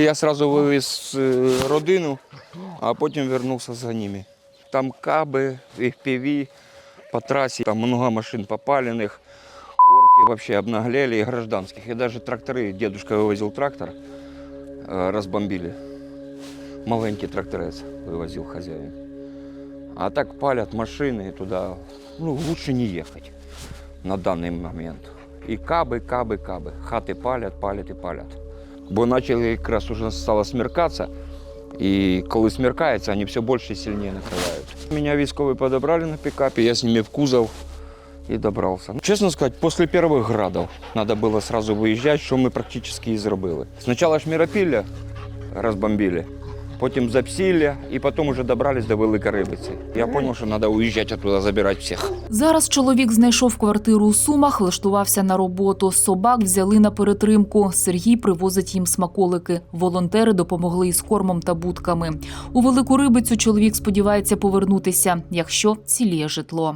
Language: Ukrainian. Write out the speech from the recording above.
Я сразу вивіз е, родину, а потім вернувся за ними. Там каби, FPV по трассе, там много машин попаленных, орки вообще обнаглели, и гражданских. И даже тракторы, дедушка вывозил трактор, э, разбомбили. Маленький тракторец вывозил хозяин. А так палят машины туда, ну, лучше не ехать на данный момент. І каби, каби, каби. Хати палять, палять і палять. Бо почали якраз уже стало смеркатися, і коли смеркається, вони все більше і сильніше накривають. Мене військові підібрали на пікапі, я з ними в кузов і добрався. Чесно сказати, після перших градів треба було одразу виїжджати, що ми практично і зробили. Спочатку ж Міропілля розбомбили, потім Запсілля, і потім вже добрались до Великої Рибиці. Я зрозумів, що треба уїжджати оттуда, забирати всіх. Зараз чоловік знайшов квартиру у Сумах, влаштувався на роботу. Собак взяли на перетримку. Сергій привозить їм смаколики. Волонтери допомогли із кормом та будками. У велику рибицю чоловік сподівається повернутися, якщо ціліє житло.